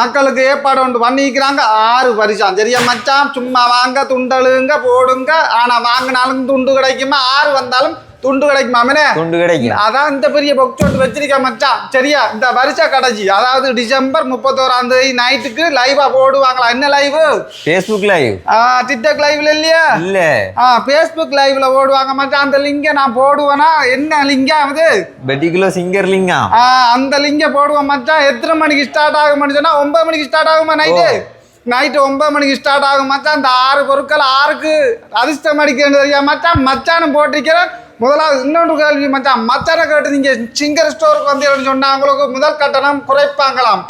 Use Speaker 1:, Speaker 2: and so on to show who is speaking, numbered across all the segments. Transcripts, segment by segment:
Speaker 1: மக்களுக்கு ஏற்பாடு ஒன்று பண்ணிக்கிறாங்க. ஆறு பரிசாம். சரியா மச்சான்? சும்மா வாங்க துண்டழுங்க போடுங்க. ஆனால் வாங்கினாலும் துண்டு கிடைக்குமா? ஆறு வந்தாலும் துண்டு கிடைக்குமா அவனே
Speaker 2: துண்டு கிடைக்கும்.
Speaker 1: அதான் இந்த பெரிய பொக்சோட்டு வச்சிருக்க மச்சான். சரியா? இந்த வருஷ கடைசி. அதாவது டிசம்பர் முப்பத்தோராம் தேதி நைட்டுக்கு லைவா போடுவாங்களா? என்ன லைவ்
Speaker 2: ஃபேஸ்புக் லைவ்
Speaker 1: டிக்டாக் லைவ்ல இல்லையா?
Speaker 2: இல்ல.
Speaker 1: ஆ ஃபேஸ்புக் லைவ்ல ஓடுவாங்க மச்சான். அந்த லிங்கை நான் போடுவேனா? என்ன லிங்கா அது?
Speaker 2: பெட்டிகுலர் சிங்கர் லிங்கா?
Speaker 1: ஆ அந்த லிங்க போடுவோம் மச்சான். எத்தனை மணிக்கு ஸ்டார்ட் ஆகும் சொன்னா ஒன்பது மணிக்கு ஸ்டார்ட் ஆகுமா நைட்டு நைட்டு ஒன்பது மணிக்கு ஸ்டார்ட் ஆகும் மச்சான். அந்த ஆறு பொருட்கள் ஆறுக்கு அதிர்ஷ்டம் அடிக்கிறது மச்சான்? மச்சானும் போட்டிருக்கிறேன். முதலாவது இன்னொன்று கேள்வி மச்சான். மச்சானை கேட்டு நீங்க சிங்கர் ஸ்டோருக்கு வந்து சொன்னா உங்களுக்கு முதல் கட்டணம் குறைப்பாங்களாம்.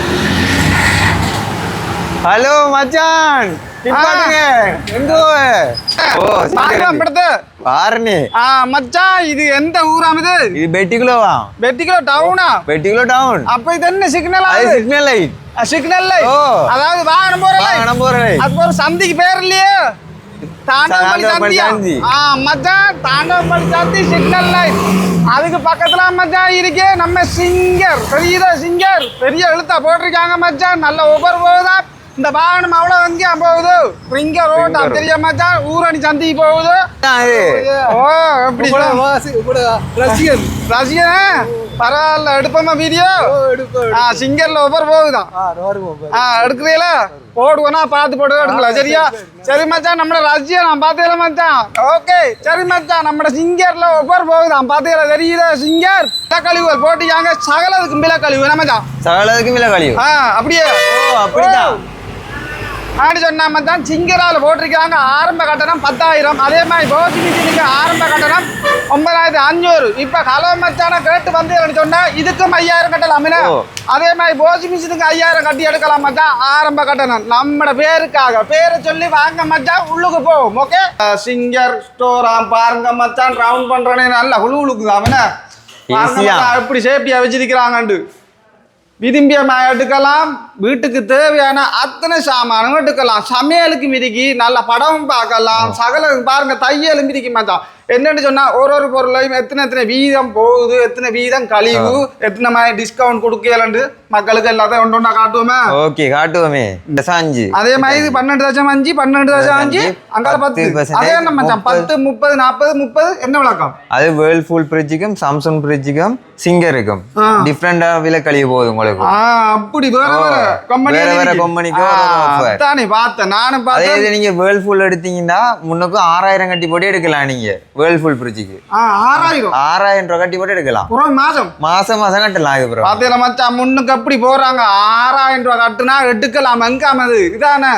Speaker 2: ஹலோ மச்சான்.
Speaker 1: இது எந்த ஊராம் இது
Speaker 2: இது பெட்டிகுலோவா
Speaker 1: வெட்டிக்கிலோ டவுனா?
Speaker 2: பெட்டிகுலோ டவுன்.
Speaker 1: அப்ப இது என்ன சிக்னல்
Speaker 2: சிக்னல் லைட்.
Speaker 1: சிக்னல்
Speaker 2: ஓ.
Speaker 1: அதாவது வாகனம் போற லைட்.
Speaker 2: வாகனம் போற லைட்.
Speaker 1: அது ஒரு சந்திக்கு பேர் இல்லையே. தாண்டவப்பள்ளி
Speaker 2: தாண்டவப்பள்ளி
Speaker 1: சந்தியா
Speaker 2: சந்தி.
Speaker 1: சிக்னல் லைட் அதுக்கு பக்கத்துல மச்சான் இருக்கு நம்ம சிங்கர் பெரிய சிங்கர் பெரிய எழுத்தா போட்டிருக்காங்க மச்சான். நல்ல ஒவ்வொரு போகுதா? இந்த வாகனம் அவ்வளவு வங்கியா போகுது? இங்க ரோட்டா
Speaker 2: Finger.
Speaker 1: தெரிய மச்சான் ஊரணி சந்திக்கு போகுது. ஓ எப்படி
Speaker 3: ரசிகன்.
Speaker 1: ரசிகன் பரவாயில்ல எடுப்போமா வீடியோ ஆ சிங்கர்ல ஒவ்வொரு போகுதான். ஆ எடுக்கிறீங்களா? போடுவேனா பார்த்து போட்டு எடுக்கலாம் சரியா? சரி மச்சான் நம்ம ரஷ்யா நான் பார்த்தேல மச்சான். ஓகே சரி மச்சான் நம்ம சிங்கர்ல ஒவ்வொரு போகுதான். பார்த்தீங்களா தெரியுதா சிங்கர்? கழிவுகள் போட்டியாங்க சகலதுக்கு மில கழிவு என்ன மச்சான்?
Speaker 2: சகலதுக்கு மேல கழிவு
Speaker 1: ஆ அப்படியே.
Speaker 2: ஓ அப்படிதான்.
Speaker 1: ஆடி சொன்னா மச்சான் சிங்கரால போட்டிருக்காங்க ஆரம்ப கட்டணம் பத்தாயிரம். அதே மாதிரி போசி மிஷினுக்கு ஆரம்ப கட்டணம் ஒன்பதாயிரத்தி அஞ்சூறு இப்ப கலவை மச்சான கேட்டு வந்து எனக்கு சொன்னா இதுக்கும் ஐயாயிரம் கட்டலாம். அதே மாதிரி போசி மிஷினுக்கு ஐயாயிரம் கட்டி எடுக்கலாம் மச்சான். ஆரம்ப கட்டணம். நம்மட பேருக்காக. பேரை சொல்லி வாங்க மச்சான். உள்ளுக்கு போவோம் ஓகே சிங்கர் ஸ்டோராம் பாருங்க மச்சான். ரவுண்ட் பண்றேனே. நல்ல உழு உழுக்குது அவன பாருங்க
Speaker 2: Easy-ஆ.
Speaker 1: மச்சான், எப்படி சேஃப்டியா வச்சிருக்கிறாங்கண்டு விரும்பிய ம- எடுக்கலாம். வீட்டுக்கு தேவையான அத்தனை சாமானும் எடுக்கலாம். சமையலுக்கு மிதிக்கி நல்ல படம் பார்க்கலாம். சகல பாருங்க தையலும் மிதிக்க மாட்டான் என்னன்னு சொன்னா ஒரு ஒரு பொருளையும் எத்தனை எத்தனை வீதம் போகுது எத்தனை வீதம் கழிவு எத்தனை மாதிரி டிஸ்கவுண்ட் கொடுக்கலன்னு மக்களுக்கு எல்லாத்தையும் ஒன்று ஒன்றா காட்டுவோமே.
Speaker 2: ஓகே காட்டுவோமே. இந்த சாஞ்சு.
Speaker 1: அதே மாதிரி இது பன்னெண்டு தசம் அஞ்சு பன்னெண்டு தசம் அஞ்சு அங்கால பத்து
Speaker 2: 10%
Speaker 1: அதே என்ன மச்சான்? பத்து முப்பது நாற்பது முப்பது என்ன விளக்கம்?
Speaker 2: அது வேர்ல்ஃபூல் ஃப்ரிட்ஜுக்கும் சாம்சங் ஃப்ரிட்ஜுக்கும் சிங்கருக்கும். டிஃப்ரெண்டா விலை கழிவு போகுது உங்களுக்கு.
Speaker 1: அப்படி வேற வேற.
Speaker 2: வேற வேற offer.
Speaker 1: தானே பார்த்தேன் நானும்
Speaker 2: அதே
Speaker 1: பார்த்தேன்.
Speaker 2: நீங்க வேர்ல்ஃபூல் எடுத்தீங்கன்னா முன்னுக்கும் ஆறாயிரம் கட்டி போட்டு எடுக்கலாம் நீங்க வேர்ல்ஃபூல் ஃப்ரிட்ஜுக்கு
Speaker 1: ஆ ஆறாயிரம்.
Speaker 2: ஆறாயிரம் ரூபாய் கட்டி போட்டு எடுக்கலாம்.
Speaker 1: மாசம்.
Speaker 2: மாசம் மாசம் கட்டலாம் இது ப்ரோ
Speaker 1: பாத்தீங்களா மச்சான் முன்னுக்கு அப்படி போறாங்க. ஆறாயிரம் ரூபாய் கட்டுனா எடுக்கலாம் எங்காம அது? இதானே?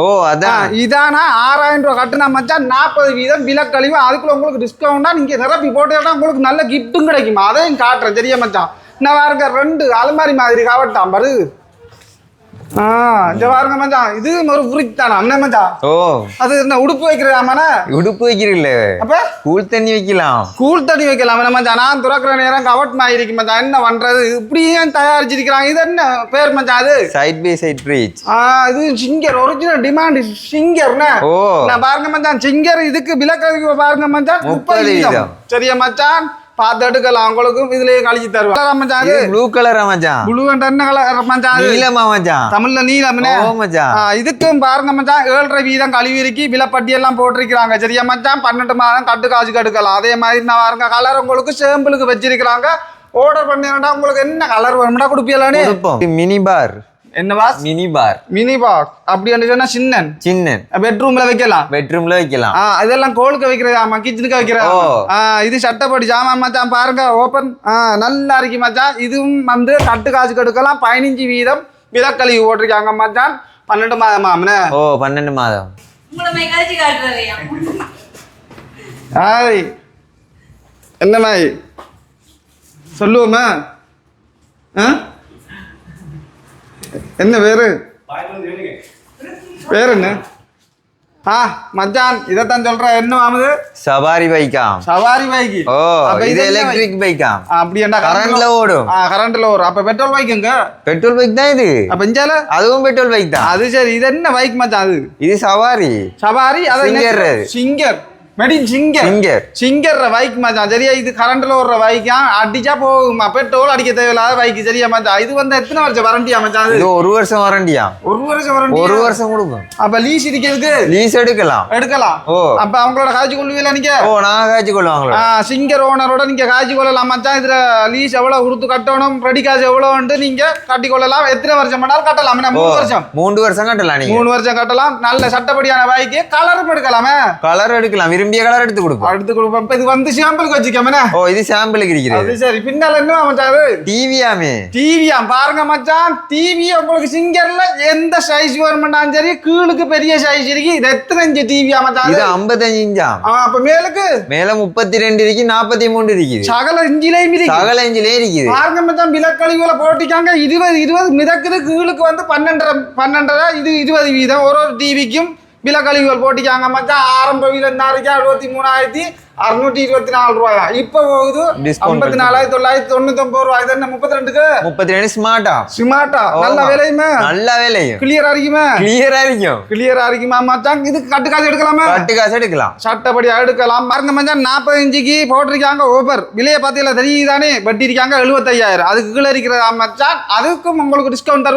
Speaker 2: ஓ அதான்.
Speaker 1: இதானா? ஆறாயிரம் ரூபாய் கட்டுனா மச்சான் நாற்பது வீதம் விலக்கழிவு. அதுக்குள்ள உங்களுக்கு டிஸ்கவுண்டா நீங்க நிரப்பி போட்டீங்கன்னா உங்களுக்கு நல்ல கிஃப்ட்டும் கிடைக்குமா? அதையும் காட்டுறேன் சரியா மச்சான்? நான் பாருங்க ரெண்டு அலமாரி மாதிரி காவட்டான் பாரு. பாருங்க மச்சான். இது ஒரு ஃப்ரிட்ஜ் தானே அண்ணன் மச்சான்.
Speaker 2: ஓ.
Speaker 1: அது என்ன உடுப்பு வைக்கிறதாமாண்ணே?
Speaker 2: உடுப்பு வைக்கிறீல்ல
Speaker 1: அப்ப?
Speaker 2: கூல் தண்ணி வைக்கலாம்.
Speaker 1: கூல் தண்ணி வைக்கலாம். மச்சான் நான் துறக்கிற நேரம் கவட் மாயிருக்கு மச்சான். என்ன பண்றது? இப்படி ஏன் தயாரிச்சிருக்கிறாங்க. இது என்ன பேர் மச்சான் அது?
Speaker 2: சைட் பை சைட் ஃப்ரிட்ஜ்
Speaker 1: ஆ இது சிங்கர் ஒரிஜினல் டிமாண்ட் சிங்கர்ண்ணே.
Speaker 2: ஓ.
Speaker 1: நான் பாருங்க மச்சான் சிங்கர் இதுக்கு விலக்கழிவு பாருங்க மச்சான்.
Speaker 2: முப்பது.
Speaker 1: சரியா மச்சான்? பார்த்து எடுக்கலாம். உங்களுக்கும் இதுலயே கழிச்சு தருவாங்க அது
Speaker 2: ப்ளூ கலரா மச்சான்
Speaker 1: புளு என்ன கலர் மச்சான் அது
Speaker 2: நீலமா மச்சான்
Speaker 1: தமிழ்ல நீலம்னே இதுக்கும் பாருங்க மச்சான் ஏழரை வீதம் கழிவு இருக்கி விலைப்பட்டி எல்லாம் போட்டிருக்கிறாங்க. சரியா மச்சான் பன்னெண்டு மாதம் கட்டு காசுக்கு எடுக்கலாம் அதே மாதிரி நான் பாருங்க கலர் உங்களுக்கு சேம்பிளுக்கு வச்சிருக்கிறாங்க. ஆர்டர் பண்ணினா உங்களுக்கு என்ன கலர் வேணும்னா கொடுப்பீங்களானே
Speaker 2: மினி பார்
Speaker 1: என்ன boss
Speaker 2: mini bar
Speaker 1: mini box அப்படி சொன்னா சின்னன்.
Speaker 2: சின்ன
Speaker 1: பெட்ரூம்ல வைக்கலாம்.
Speaker 2: பெட்ரூம்ல வைக்கலாம்.
Speaker 1: ஆ இதெல்லாம் கோலுக்கு வைக்கிறது ஆமா கிச்சனுக்கு வைக்கிறது? இது சட்டப்படி ஜாமான் மச்சான் பாருங்க ஓப்பன் ஆ நல்லா இருக்கு மச்சான். இதுவும் வந்து கட்டு காசுக்கு எடுக்கலாம் பதினஞ்சு வீதம் விலக்கழிவு போட்டிருக்காங்க மச்சான். பன்னெண்டு மாதம் ஆமனே
Speaker 2: ஓ பன்னெண்டு மாதம்.
Speaker 1: ஹாய். என்ன மாய் சொல்லுவோமா? ஆ? என்ன பேரு பேர் என்ன? ஆ மச்சான் இதைத்தான் சொல்ற. என்ன ஆகுது?
Speaker 2: சவாரி பைக்காம்.
Speaker 1: சவாரி பைக்கு
Speaker 2: ஓ
Speaker 1: அப்ப
Speaker 2: இது எலக்ட்ரிக் பைக்காம்.
Speaker 1: அப்படியாண்டா
Speaker 2: கரண்ட்ல ஓடும்.
Speaker 1: ஆ கரண்ட்ல வரும் அப்ப பெட்ரோல் பைக்குங்க
Speaker 2: பெட்ரோல் பைக் தான் இது.
Speaker 1: அப்ப இஞ்சால?
Speaker 2: அதுவும் பெட்ரோல் பைக் தான்.
Speaker 1: அது சரி இது என்ன பைக் மச்சான் அது?
Speaker 2: இது சவாரி.
Speaker 1: சவாரி அது
Speaker 2: Singer அது.
Speaker 1: மெடின் சிங்கர்.
Speaker 2: சிங்கர்.
Speaker 1: சிங்கர் பைக் மச்சான் சரியா? இது கரண்ட்ல ஓடுற பைக்கா அடிச்சா போகுமா? பெட்ரோல் அடிக்க தேவையில்லாத பைக் சரியா மச்சான் இது வந்து எத்தனை வருஷம் வாரண்டியா மச்சான்
Speaker 2: இது ஒரு வருஷம் வாரண்டியா
Speaker 1: ஒரு வருஷம் வாரண்டி
Speaker 2: ஒரு வருஷம் கொடுக்கும்.
Speaker 1: அப்ப லீஸ் இருக்கிறதுக்கு
Speaker 2: லீஸ் எடுக்கலாம்.
Speaker 1: எடுக்கலாம்.
Speaker 2: ஓ.
Speaker 1: அப்ப அவங்களோட காய்ச்சி கொள்வீங்களா நீங்க?
Speaker 2: ஓ நான் காய்ச்சி கொள்வாங்களோ
Speaker 1: சிங்கர் ஓனரோட நீங்க காய்ச்சி கொள்ளலாம் மச்சான் இதுல லீஸ் எவ்வளவு கொடுத்து கட்டணும் ரெடி காசு எவ்வளவுன்ட்டு நீங்க கட்டி கொள்ளலாம். எத்தனை வருஷம் பண்ணாலும் கட்டலாம். மூணு வருஷம்?
Speaker 2: மூன்று வருஷம் கட்டலாம்
Speaker 1: மூணு வருஷம் கட்டலாம். நல்ல சட்டப்படியான பைக்கு கலரும் எடுக்கலாமே.
Speaker 2: கலர் எடுக்கலாம். விரும்பிய கலர் எடுத்து கொடுப்போம்.
Speaker 1: அடுத்து கொடுப்போம். இப்ப இது வந்து சாம்பிளுக்கு வச்சுக்கோமே
Speaker 2: ஓ இது சாம்பிளுக்கு இருக்கிறது.
Speaker 1: அது சரி. பின்னால என்ன மச்சான்
Speaker 2: டிவியாமே
Speaker 1: டிவியா பாருங்க மச்சான். டிவி உங்களுக்கு சிங்கர்ல எந்த சைஸ் வேணும்னாலும் சரி கீழுக்கு பெரிய சைஸ் இருக்கு. இது எத்தனை இன்ச்சு டிவியா மச்சான்
Speaker 2: இது? ஐம்பத்தஞ்சு இன்ச்சாம்
Speaker 1: ஆ, அப்ப மேலுக்கு?
Speaker 2: மேல முப்பத்தி ரெண்டு இருக்கு நாற்பத்தி மூணு இருக்குது.
Speaker 1: சகல இஞ்சிலையும் இருக்கு
Speaker 2: சகல இஞ்சிலே இருக்குது.
Speaker 1: பாருங்க மச்சான் விலக்கழிவுல போட்டிக்காங்க. இருபது இருபது மிதக்குது கீழுக்கு வந்து பன்னெண்டரை பன்னெண்டரை இது இருபது வீதம். ஒரு ஒரு டிவிக்கும் விலக்கழிவுகள் போட்டிக்காங்க மச்சான் ஆரம்ப என்ன இருக்கு அறுபத்தி மூணாயிரத்தி அறுநூத்தி இருபத்தி நாலு ரூபாயா இப்ப போகுது ஐம்பத்தி நாலாயிரத்தி தொள்ளாயிரத்தி தொண்ணூத்தி ஒன்பது ரூபாய் இது என்ன முப்பத்தி ரெண்டுக்கு
Speaker 2: முப்பத்தி ரெண்டு ஸ்மார்ட்டா
Speaker 1: ஸ்மார்ட்டா நல்ல. விலையுமே
Speaker 2: நல்ல வேலையும்
Speaker 1: கிளியரா இருக்குமே
Speaker 2: கிளியரா இருக்கும்
Speaker 1: கிளியரா இருக்குமா மச்சான் இதுக்கு கட்டு காசு எடுக்கலாமா
Speaker 2: கட்டு காசு எடுக்கலாம்
Speaker 1: சட்டப்படி எடுக்கலாம் பாருங்க மச்சான் நாற்பது இன்ச்சுக்கு போட்டிருக்காங்க ஓபர் விலையை பார்த்தீங்களா தெரியுதானே வட்டி இருக்காங்க எழுபத்தையாயிரம் அதுக்கு கீழே இருக்கிற மச்சான் அதுக்கும் உங்களுக்கு டிஸ்கவுண்ட்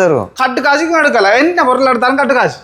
Speaker 2: தருவோம்
Speaker 1: கட்டு காசுக்கும் எடுக்கலாம் என்ன பொருள் எடுத்தாலும் கட்டு காசு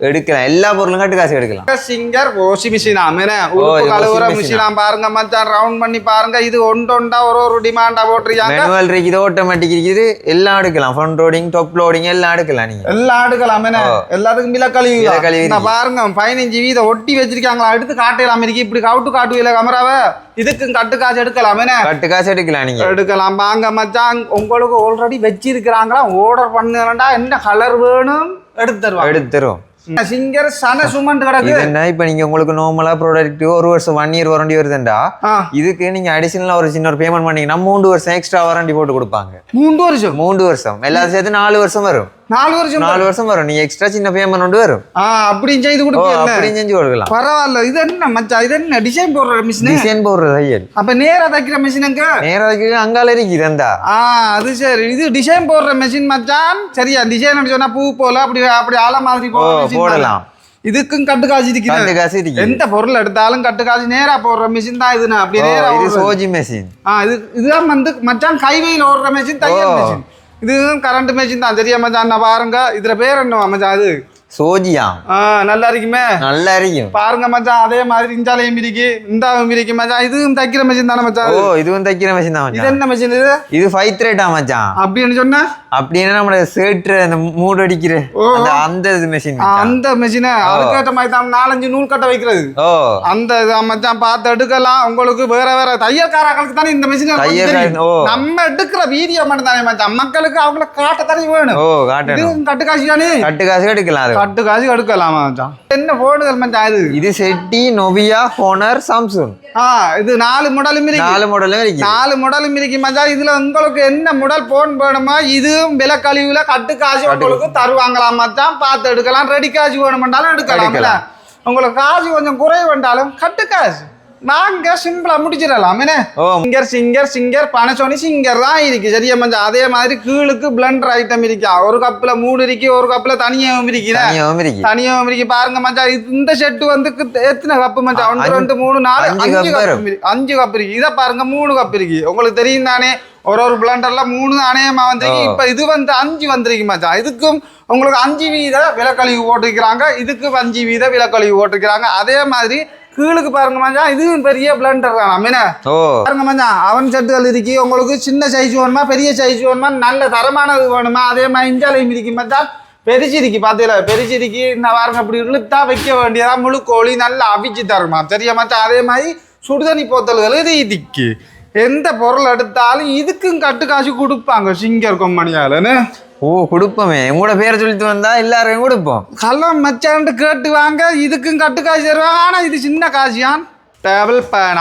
Speaker 2: எடுக்கலாம் எல்லா பொருளும் கட்டு காசு எடுக்கலாம்
Speaker 1: சிங்கர் ஓசி மிஷினா மேனே
Speaker 2: ஓ,
Speaker 1: உடுப்பு
Speaker 2: இது
Speaker 1: கழுவுற மிஷினா பாருங்க மச்சான் ரவுண்ட் பண்ணி பாருங்க இது ஒன்று ஒன்றா ஒரு ஒரு டிமாண்டா போட்டிருக்காங்க
Speaker 2: மேனுவல் இருக்குது ஆட்டோமேட்டிக் இருக்குது எல்லாம் எடுக்கலாம் ஃப்ரண்ட் லோடிங் டாப் லோடிங் எல்லாம் எடுக்கலாம் நீங்க
Speaker 1: எல்லாம் எடுக்கலாம். எல்லாத்துக்கும் மில கழிவு
Speaker 2: கழிவு.
Speaker 1: பாருங்க பதினஞ்சு வீத ஒட்டி வச்சிருக்காங்களா எடுத்து காட்டலாம் இருக்கு இப்படி கவுட்டு காட்டுவீல கமராவை இதுக்கும் கட்டு காசு எடுக்கலாம்
Speaker 2: கட்டு காசு எடுக்கலாம் நீங்க
Speaker 1: எடுக்கலாம் வாங்க மச்சான் உங்களுக்கு ஆல்ரெடி வச்சிருக்கிறாங்களா ஆர்டர் பண்ணுறா என்ன கலர் வேணும் எடுத்து தருவாங்க
Speaker 2: எடுத்து தருவோம்
Speaker 1: சிங்கர் சன சுமண்ட் கிடக்கு.
Speaker 2: என்ன? இப்ப நீங்க உங்களுக்கு நார்மலா ப்ராடக்ட் ஒரு வருஷம் ஒன் இயர் வாரண்டி வருதுண்டா? இதுக்கு நீங்க அடிஷனலா ஒரு சின்ன ஒரு பேமெண்ட் பண்ணீங்கன்னா மூன்று வருஷம் எக்ஸ்ட்ரா வாரண்டி போட்டு கொடுப்பாங்க.
Speaker 1: மூன்று வருஷம்?
Speaker 2: மூன்று வருஷம். எல்லாத்தையும் சேர்த்து நாலு வருஷம் வரும்.
Speaker 1: நாலு வருஷம்
Speaker 2: நாலு வருஷம் வரும். நீங்க எக்ஸ்ட்ரா சின்ன பேமெண்ட் ஒன்று வரும்.
Speaker 1: ஆ அப்படின்னு செய்து கொடுப்பீங்க
Speaker 2: அப்படியும் செஞ்சு கொடுக்கலாம்.
Speaker 1: பரவாயில்ல. இது என்ன மச்சான் இது என்ன டிசைன் போடுற மிஷின்
Speaker 2: டிசைன் போடுற தையல்
Speaker 1: அப்ப நேரா தைக்கிற மிஷினுங்க
Speaker 2: நேரத்துக்கு அங்கால இருக்குது அந்த
Speaker 1: ஆ அது சரி. இது டிசைன் போடுற மெஷின் மச்சான் சரியா டிசைன் சொன்னா பூ போல அப்படி அப்படி ஆல மாதிரி
Speaker 2: போடலாம்.
Speaker 1: இதுக்கும் கட்டு காசு
Speaker 2: கட்டு காசு
Speaker 1: எந்த பொருள் எடுத்தாலும் கட்டு காசு. நேரா போடுற மிஷின் தான் இதுனா அப்படி நேரா
Speaker 2: இது. சோஜி மெஷின்
Speaker 1: ஆ இது இதுதான் வந்து மச்சான் கைவையில் ஓடுற மெஷின் தையல். மெஷின் இதுவும் கரண்ட் மெஷின் தான் தெரியாம மச்சான் பாருங்க இதுல பேர் என்ன மச்சான் அது
Speaker 2: சோஜியா
Speaker 1: ஆ நல்லா இருக்குமே
Speaker 2: நல்லா இருக்கும்
Speaker 1: பாருங்க மச்சான் அதே மாதிரி இந்தாலையும் இருக்கு இந்தாவும் இருக்கு மச்சான். இதுவும் தைக்கிற மெஷின் தானே மச்சான்
Speaker 2: ஓ? இதுவும் தைக்கிற மெஷின் தான்
Speaker 1: இது என்ன மெஷின் இது?
Speaker 2: இது ஃபைவ் த்ரெட்டா மச்சான்.
Speaker 1: அப்படின்னு சொன்னா?
Speaker 2: அப்படின்னா நம்மளோட சேற்று அந்த மூடு அடிக்கிற. அந்த அந்த மெஷின்
Speaker 1: அந்த மெஷினை அதுக்கேற்ற மாதிரி தான் நாலஞ்சு நூல் கட்ட வைக்கிறது.
Speaker 2: ஓ.
Speaker 1: அந்த இதை மச்சான் பார்த்து எடுக்கலாம். உங்களுக்கு வேற வேற தையல்காரர்களுக்கு தானே இந்த மெஷின். நம்ம எடுக்கிற வீடியோ மட்டும் தானே மச்சான். மக்களுக்கு அவங்கள காட்ட தானே வேணும்.
Speaker 2: ஓ காட்டணும்.
Speaker 1: கட்டு காசு தானே
Speaker 2: கட்டு காசு எடுக்கலாம்
Speaker 1: கட்டு காசு எடுக்கலாம் மச்சான் என்ன போடுதல் மச்சான் இது
Speaker 2: இது செட்டி நொவியா ஹோனர் சாம்சங்
Speaker 1: ஆ இது நாலு மாடலும் இருக்கு
Speaker 2: நாலு மாடலும் இருக்கு
Speaker 1: நாலு மாடலும் இருக்கு மச்சான் இதுல உங்களுக்கு என்ன மாடல் போன் வேணுமா இதுவும் விலை கழிவுல கட்டு காசு உங்களுக்கு தருவாங்களாம் மச்சான் பார்த்து எடுக்கலாம் ரெடி காசு வேணுமென்றாலும் எடுக்கலாம். உங்களுக்கு காசு கொஞ்சம் குறை வேண்டாலும் கட்டு காசு நாங்க சிம்பிளா முடிச்சிடலாம். என்ன? Singer Singer Singer Panasonic Singer தான் இருக்கு. சரியா மச்சான் அதே மாதிரி கீழுக்கு பிளண்டர் ஐட்டம் இருக்கா? ஒரு கப்புல மூணு இருக்கு ஒரு இருக்கிறேன்
Speaker 2: தனியாவும் இருக்கு.
Speaker 1: தனியாகவும் இருக்கு. பாருங்க இது- இந்த செட்டு வந்து எத்தனை கப்பு மச்சான்? ஒன்று ரெண்டு மூணு நாலு
Speaker 2: அஞ்சு.
Speaker 1: இருக்கு. அஞ்சு கப் இருக்கு. இதை பாருங்க மூணு கப் இருக்கு. உங்களுக்கு தெரியும் தானே? ஒரு ஒரு பிளண்டர்ல மூணு அநேகமா வந்திருக்கு. இப்ப இது வந்து அஞ்சு வந்திருக்கு மச்சான். இதுக்கும் உங்களுக்கு அஞ்சு வீத விலக்கழிவு போட்டிருக்கிறாங்க. இதுக்கு அஞ்சு வீத விலக்கழிவு போட்டிருக்கிறாங்க. அதே மாதிரி கீழுக்கு பாருங்க மச்சான் இதுவும் பெரிய பிளண்டர் தான். என்ன
Speaker 2: ஓ.
Speaker 1: பாருங்க மச்சான் அவன் செட்டுகள் இருக்கு. உங்களுக்கு சின்ன சைஸ் வேணுமா பெரிய சைஸ் வேணுமா நல்ல தரமானது வேணுமா? அதே மாதிரி இஞ்சாலையும் இருக்கு மச்சான் பெருச்சிரிக்கு பார்த்தீங்களா பெருச்சிரிக்கு இந்த பாருங்க அப்படி இழுத்தா வைக்க வேண்டியதா? முழு கோழி நல்லா அவிச்சு தருமா சரியா மச்சான் அதே மாதிரி சுடுதண்ணி போத்தல்கள் இது இதுக்கு எந்த பொருள் எடுத்தாலும் இதுக்கும் கட்டு காசு கொடுப்பாங்க சிங்கர் கொம்பனியாலன்னு
Speaker 2: ஓ கொடுப்போமே. உங்களோட பேரை சொல்லிட்டு வந்தா எல்லாரையும் கொடுப்போம்.
Speaker 1: கள்ளம் மச்சான்ட்டு கேட்டு வாங்க இதுக்கும் கட்டு காசு தருவாங்க. ஆனா இது சின்ன காசியான். டேபிள்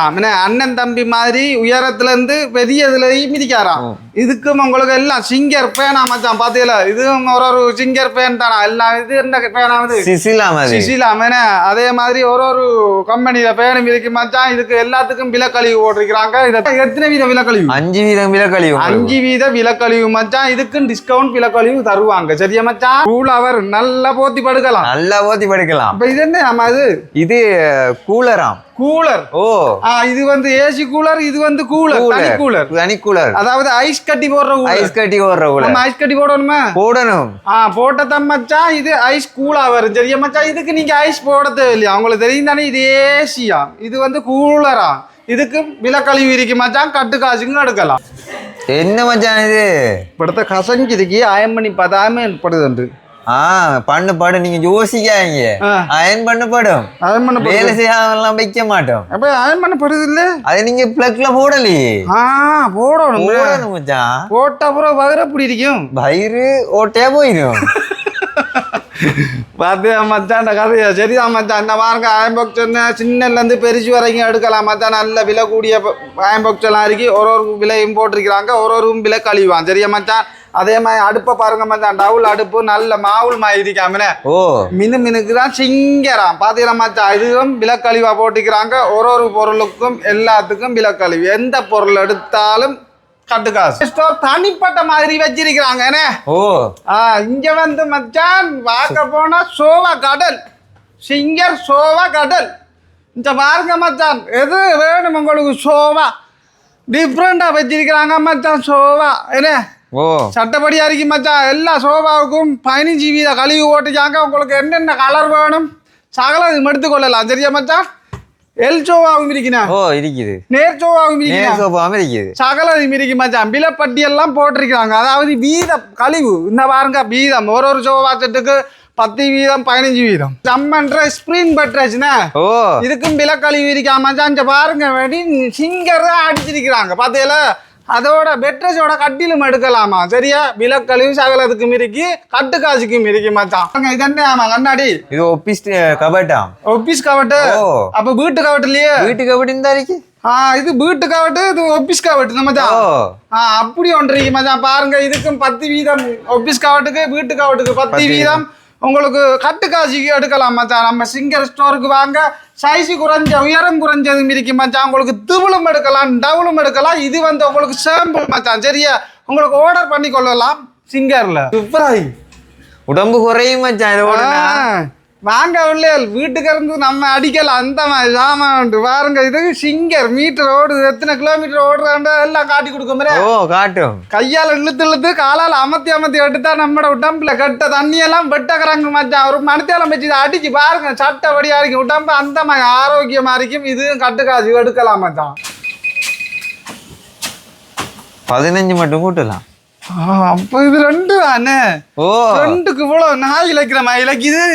Speaker 1: என்ன அண்ணன் தம்பி மாதிரி உயரத்துல இருந்து பெரியதுலயும் மிதிக்காராம் இதுக்கும் உங்களுக்கு எல்லாம் சிங்கர் பேனா மச்சான் பாத்தீங்களா? இதுவும் ஒரு ஒரு சிங்கர் பேன் தானா? எல்லாம் இது என்ன பேனாவது
Speaker 2: சிசிலா மாதிரி.
Speaker 1: சிசிலா என்ன அதே மாதிரி ஒரு ஒரு கம்பெனியில பேனும் இருக்கு மச்சான் இதுக்கு எல்லாத்துக்கும் விலக்கழிவு போட்டிருக்கிறாங்க. இதை எத்தனை வீத விலக்கழிவு?
Speaker 2: அஞ்சு வீதம் விலை கழிவு
Speaker 1: அஞ்சு வீத விலக்கழிவு மச்சான் இதுக்கும் டிஸ்கவுண்ட் விலக்கழிவு தருவாங்க. சரியா மச்சான்? கூல் அவர் நல்லா போத்தி படுக்கலாம்.
Speaker 2: நல்லா ஓத்தி படுக்கலாம்.
Speaker 1: அப்ப இது என்ன ஆமா இது?
Speaker 2: இது கூலராம்
Speaker 1: கூலர்
Speaker 2: ஓ.
Speaker 1: ஆ இது வந்து ஏசி கூலர் இது வந்து கூலர் தனி கூலர்
Speaker 2: தனி கூலர்
Speaker 1: அதாவது ஐஸ் கட்டி போடுற கூலர்
Speaker 2: ஐஸ் கட்டி ஓடுற கூலர்
Speaker 1: நம்ம ஐஸ் கட்டி போடணுமா?
Speaker 2: போடணும்.
Speaker 1: ஆ போட்டதான் மச்சான் இது ஐஸ் கூலா வரும். சரியா மச்சான் இதுக்கு நீங்க ஐஸ் போட தேவையில்லையா? உங்களுக்கு தெரியும் தானே இது ஏசியா இது வந்து கூலரா இதுக்கு விலக்கழிவு இருக்கு மச்சான் கட்டு காசுக்கும் எடுக்கலாம்.
Speaker 2: என்ன மச்சான் இது?
Speaker 1: இப்படத்த கசஞ்சிருக்கு. அயன் பண்ணி பார்த்தாம படுதுண்டு
Speaker 2: ஆ பண்ணு படு நீங்க யோசிக்காதீங்க. அயன் பண்ணு படும்
Speaker 1: அயன் பண்ண
Speaker 2: வேலை செய்யாமலாம் வைக்க மாட்டோம்.
Speaker 1: அப்ப அயன் பண்ண படுது இல்ல
Speaker 2: அது நீங்க பிளக்ல போடலையே.
Speaker 1: ஆ போடணும்
Speaker 2: போடணும் மச்சான்.
Speaker 1: போட்ட அப்புறம் வகுற அப்படி இருக்கும்
Speaker 2: வயிறு ஓட்டே போயிடும்
Speaker 1: பாத்தியா மச்சான் கதையா? சரிதான் மச்சான். இந்த பாருங்க அயன் பாக்ஸ் என்ன? சின்னல இருந்து பெருசு வரைக்கும் எடுக்கலாம் மச்சான். நல்ல விலை கூடிய அயன் பாக்ஸ் எல்லாம் இருக்கு. ஒரு ஒரு விலையும் போட்டிருக்கிறாங்க. ஒரு ஒரு விலை கழிவான். சரியா மச்சான்? அதே மாதிரி அடுப்பை பாருங்க மச்சான் டவுல் அடுப்பு நல்ல மாவுள் மாதிரி இருக்காமனே
Speaker 2: ஓ.
Speaker 1: மினு மினுக்கு தான் சிங்கராம் பாத்தீங்களா மச்சான்? இதுவும் விலக்கழிவா போட்டிக்கிறாங்க ஒரு ஒரு பொருளுக்கும் எல்லாத்துக்கும் விலக்கழிவு. எந்த பொருள் எடுத்தாலும் கட்டுக்காசு. தனிப்பட்ட மாதிரி வச்சிருக்கிறாங்க என்ன?
Speaker 2: ஓ.
Speaker 1: ஆ இங்க வந்து மச்சான் பார்க்க போனா சோவா கடல். சிங்கர் சோவா கடல். இந்த பாருங்க மச்சான் எது வேணும் உங்களுக்கு? சோவா. டிஃப்ரெண்டா வச்சிருக்கிறாங்க மச்சான் சோவா. என்ன?
Speaker 2: ஓ.
Speaker 1: சட்டப்படி அறிக்கை மச்சான் எல்லா சோபாவுக்கும் பதினஞ்சு வீத கழிவு ஓட்டிச்சாங்க உங்களுக்கு என்னென்ன கலர் வேணும்? சகலம் எடுத்துக்கொள்ளலாம் சரியா மச்சான் எல் சோவாவும் இருக்கணும்
Speaker 2: ஓ இருக்குது
Speaker 1: நேர் சோவாவும்
Speaker 2: நேர் சோபாம இருக்குது
Speaker 1: சகலம் இருக்கு மச்சான் பிலப்பட்டி எல்லாம் போட்டிருக்கிறாங்க. அதாவது வீத கழிவு. இந்த பாருங்க வீதம். ஒரு ஒரு சோபா செட்டுக்கு பத்து வீதம் பதினஞ்சு வீதம். சம்மன்ற ஸ்ப்ரிங் பட்ரஸ்னா
Speaker 2: ஓ.
Speaker 1: இதுக்கும் விலக்கழிவு இருக்கா மச்சான் இங்க பாருங்க வேண்டி சிங்கர் தான் அடிச்சிருக்கிறாங்க. பார்த்தீங்களா அதோட பெட்ரஸோட கட்டிலும் எடுக்கலாமா? சரியா? விலக்கழிவு சகலத்துக்கும் இருக்கு கட்டு காசுக்கும் இருக்கு மச்சான் இது என்ன ஆமா கண்ணாடி?
Speaker 2: இது ஒப்பிஸ் கபட்டாம்
Speaker 1: ஒபிஸ் கவட்டு
Speaker 2: ஓ.
Speaker 1: அப்ப வீட்டு இல்லையே
Speaker 2: வீட்டு கபடி இந்த இருக்கு.
Speaker 1: ஆ இது வீட்டு கவட்டு இது ஒபிஸ் கவட்டு நம்ம
Speaker 2: ஓ.
Speaker 1: ஆ அப்படி ஒன்று இருக்கு மச்சான். பாருங்க இதுக்கும் பத்து வீதம். ஆபீஸ் கவட்டுக்கு வீட்டு கவட்டுக்கு பத்து
Speaker 2: பத்து
Speaker 1: வீதம். உங்களுக்கு கட்டு காசுக்கு எடுக்கலாம் மச்சான். நம்ம சிங்கர் ஸ்டோருக்கு வாங்க. சைஸு குறைஞ்ச உயரம் குறைஞ்சதும் இருக்கு மச்சான். உங்களுக்கு துவளும் எடுக்கலாம் டவுலும் எடுக்கலாம். இது வந்து உங்களுக்கு சாம்பிள் மச்சான். சரியா? உங்களுக்கு ஆர்டர் பண்ணி கொள்ளலாம். சிங்கர்ல. சூப்பராகி
Speaker 2: உடம்பு குறையும் மச்சான்.
Speaker 1: வாங்க உள்ளேல் வீட்டுக்கு இருந்து நம்ம அடிக்கலாம் அந்த மாதிரி சாமான் பாருங்க இது சிங்கர் மீட்டர் ஓடுது. எத்தனை கிலோமீட்டர் ஓடுறாண்டு எல்லாம் காட்டி கொடுக்க மாதிரி
Speaker 2: ஓ காட்டும்.
Speaker 1: கையால இழுத்து இழுத்து காலால அமர்த்தி அமர்த்தி எடுத்தா நம்மட உடம்புல கட்ட தண்ணியெல்லாம் வெட்டக்கிறாங்க மச்சான். ஒரு மணத்தேலம் வச்சு அடிச்சு பாருங்க சட்டப்படியா இருக்கும் உடம்பு அந்த மாதிரி ஆரோக்கியமா இருக்கும் இது கட்டுக்காசு எடுக்கலாம் மச்சான்.
Speaker 2: பதினஞ்சு மட்டும் கூட்டலாம்.
Speaker 1: அப்ப இது ரெண்டு தானே?
Speaker 2: ஓ.
Speaker 1: ரெண்டுக்கு இவ்வளவு நாய் இழைக்கிற மாதிரி இழைக்குது.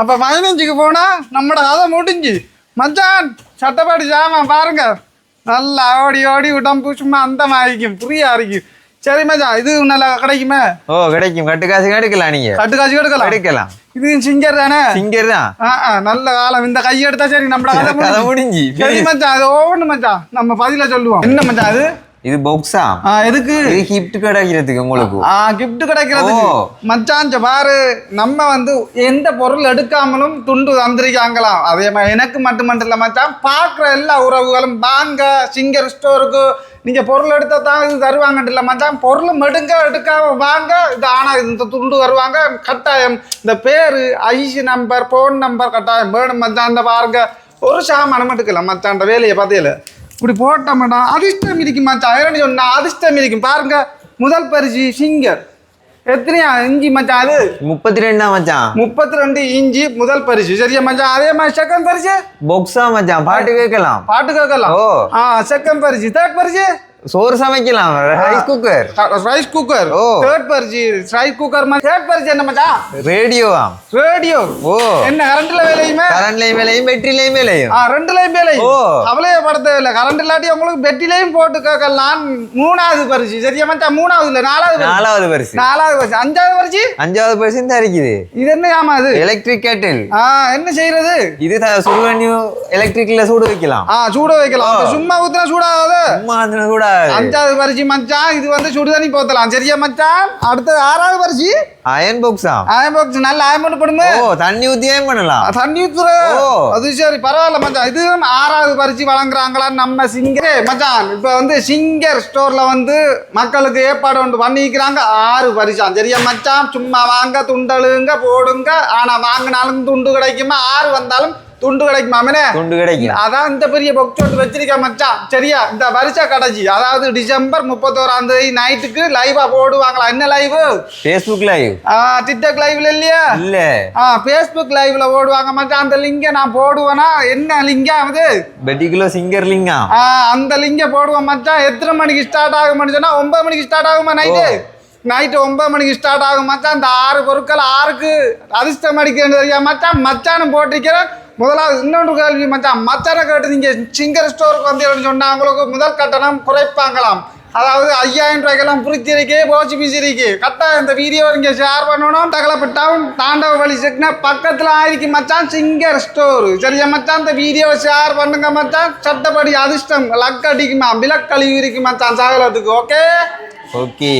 Speaker 1: அப்ப பதினஞ்சுக்கு போனா நம்மட கதை முடிஞ்சு. மச்சான் சட்டப்பாடி சாமான் பாருங்க. நல்லா ஓடி ஓடி உடம்பு சும்மா அந்த மாதிரி இருக்கும் புரியா இருக்கும் சரி மச்சான் இது நல்லா கிடைக்குமே?
Speaker 2: ஓ கிடைக்கும். கட்டு காசு எடுக்கலாம் நீங்க.
Speaker 1: கட்டு காசு எடுக்கலாம்?
Speaker 2: எடுக்கலாம்.
Speaker 1: இது சிங்கர் தானே?
Speaker 2: சிங்கர் தான்.
Speaker 1: நல்ல காலம். இந்த கை எடுத்தா சரி நம்மள கதை. முடிஞ்சு. சரி மச்சான் அது ஒவ்வொன்று மச்சான். நம்ம பதில சொல்லுவோம். என்ன மச்சான் அது?
Speaker 2: இது பொக்ஸா
Speaker 1: எதுக்கு?
Speaker 2: இது கிஃப்ட் கிடைக்கிறதுக்கு உங்களுக்கு.
Speaker 1: ஆ gift கிடைக்கிறதுக்கு. மச்சான் பாரு நம்ம வந்து எந்த பொருள் எடுக்காமலும் துண்டு தந்திருக்காங்களாம் அதே மாதிரி எனக்கு மட்டும் மட்டும் இல்ல மச்சான். பார்க்குற எல்லா உறவுகளும் வாங்க சிங்கர் ஸ்டோருக்கு நீங்க பொருள் எடுத்தா தான் இது தருவாங்கன்ட்டு இல்லை மச்சான். பொருளும் எடுங்க எடுக்காம வாங்க. இது ஆனா இந்த துண்டு வருவாங்க கட்டாயம் இந்த பேரு ஐசி நம்பர் ஃபோன் நம்பர் கட்டாயம் வேணும் மச்சான். இந்த பாருங்க. ஒரு சாமானம் எடுக்கலாம் மச்சான் வேலையை பார்த்தையில இப்படி போட்ட மாட்டான் அதிர்ஷ்டம் இருக்கும் மச்சான். ஏன்னு சொன்னா அதிர்ஷ்டம் இருக்கும் பாருங்க முதல் பரிசு சிங்கர். எத்தனையா இஞ்சி மச்சான் அது?
Speaker 2: முப்பத்தி ரெண்டாம் மச்சான்.
Speaker 1: முப்பத்தி ரெண்டு இஞ்சி முதல் பரிசு. சரியா மச்சான்? அதே மாதிரி செகண்ட் பரிசு?
Speaker 2: பொக்ஸா மச்சான். பாட்டு கேட்கலாம்.
Speaker 1: பாட்டு கேட்கலாம்.
Speaker 2: ஓ.
Speaker 1: ஆ செகண்ட் பரிசு. தேர்ட் பரிசு?
Speaker 2: சோறு சமைக்கலாம். ரைஸ் குக்கர்
Speaker 1: ரைஸ் குக்கர்
Speaker 2: ஓ.
Speaker 1: தேர்ட் பர்ஜி ரைஸ் குக்கர் தேர்ட் பர்ஜி என்ன மச்சான்?
Speaker 2: ரேடியோவாம்
Speaker 1: ரேடியோ
Speaker 2: ஓ.
Speaker 1: என்ன கரண்ட்ல வேலையுமே?
Speaker 2: கரண்ட்லையும் வேலையும் பேட்டரிலையும் வேலையும்.
Speaker 1: ஆ ரெண்டுலயும் வேலை
Speaker 2: ஓ.
Speaker 1: கவலையே பட தேவையில்ல. கரண்ட் இல்லாட்டி உங்களுக்கு பெட்டிலையும் போட்டு கேட்கலாம். மூணாவது பரிசு சரியா மச்சான்? மூணாவது இல்ல நாலாவது.
Speaker 2: நாலாவது பரிசு
Speaker 1: நாலாவது பரிசு அஞ்சாவது பரிசு
Speaker 2: அஞ்சாவது பரிசு தான் இருக்குது.
Speaker 1: இது என்ன ஆமா அது?
Speaker 2: எலக்ட்ரிக் கேட்டில்
Speaker 1: ஆ என்ன செய்யறது
Speaker 2: இது சுடுதண்ணி எலக்ட்ரிக்ல சூடு வைக்கலாம்.
Speaker 1: ஆ சூட வைக்கலாம். சும்மா ஊத்துனா சூடாகாது.
Speaker 2: சும்மா அந்த சூடாது
Speaker 1: அஞ்சாவது பரிசு மச்சான். இது வந்து சுடுதண்ணி போத்தலாம். சரியா மச்சான்? அடுத்தது ஆறாவது பரிசு
Speaker 2: அயன் பாக்ஸா
Speaker 1: ஆயம் பாக்ஸ் நல்ல ஆயம் பண்ணி போடுமே
Speaker 2: ஓ தண்ணி ஊத்தியே பண்ணலாம்.
Speaker 1: தண்ணி ஊத்துற.
Speaker 2: ஓ.
Speaker 1: அது சரி பரவாயில்ல மச்சான். இது ஆறாவது பரிசு வழங்குறாங்களா நம்ம சிங்கரே மச்சான் இப்ப வந்து சிங்கர் ஸ்டோர்ல வந்து மக்களுக்கு ஏற்பாடு ஒன்று பண்ணிக்கிறாங்க. ஆறு பரிசாம் சரியா மச்சான்? சும்மா வாங்க துண்டழுங்க போடுங்க. ஆனா வாங்கினாலும் துண்டு கிடைக்குமா? ஆறு வந்தாலும் துண்டு கிடைக்குமா அவனே
Speaker 2: துண்டு கிடைக்கும்?
Speaker 1: அதான் இந்த பெரிய பொக்ஸ் ஒன்று வச்சிருக்க மச்சான். சரியா? இந்த வருஷ கடைசி. அதாவது டிசம்பர் முப்பத்தோராம் தேதி நைட்டுக்கு லைவா போடுவாங்களா? என்ன லைவ்
Speaker 2: ஃபேஸ்புக் லைவ்
Speaker 1: டிக்டாக் லைவ்ல இல்லையா?
Speaker 2: இல்ல.
Speaker 1: ஆ ஃபேஸ்புக் லைவ்ல ஓடுவாங்க மச்சான். அந்த லிங்கை நான் போடுவேனா? என்ன லிங்கா அது?
Speaker 2: பெட்டிகுலர் சிங்கர் லிங்கா?
Speaker 1: ஆ, அந்த லிங்கை போடுவேன் மச்சான். எத்தனை மணிக்கு ஸ்டார்ட் ஆகும் சொன்னா ஒன்பது மணிக்கு ஸ்டார்ட் ஆகுமா நைட்டு நைட்டு ஒன்பது மணிக்கு ஸ்டார்ட் ஆகும் மச்சான். அந்த ஆறு பொருட்கள் ஆறுக்கு அதிர்ஷ்டம் அடிக்கிறது மச்சான்? மச்சானும் போட்டிருக்கிறேன். முதலாவது இன்னொன்று கேள்வி மச்சான் மச்சனை கேட்டு நீங்கள் சிங்கர் ஸ்டோருக்கு வந்தீங்கன்னு சொன்னால் அவங்களுக்கு முதல் கட்டணம் குறைப்பாங்களாம். அதாவது ஐயாயிரம் ரூபாய்க்கெல்லாம் புரிச்சிருக்கு போச்சு பிசிருக்கு கரெக்டாக இந்த வீடியோ இங்கே ஷேர் பண்ணணும். தகலப்பட்டாவும் தாண்டவ வழி செக்னா பக்கத்தில் ஆயிருக்கு மச்சான் சிங்கர் ஸ்டோர். சரியா மச்சான்? இந்த வீடியோ ஷேர் பண்ணுங்க மச்சான். சட்டப்படி அதிர்ஷ்டம் லக் அடிக்குமா விலக்கழிவு இருக்கு மச்சான் சகலத்துக்கு ஓகே
Speaker 2: ஓகே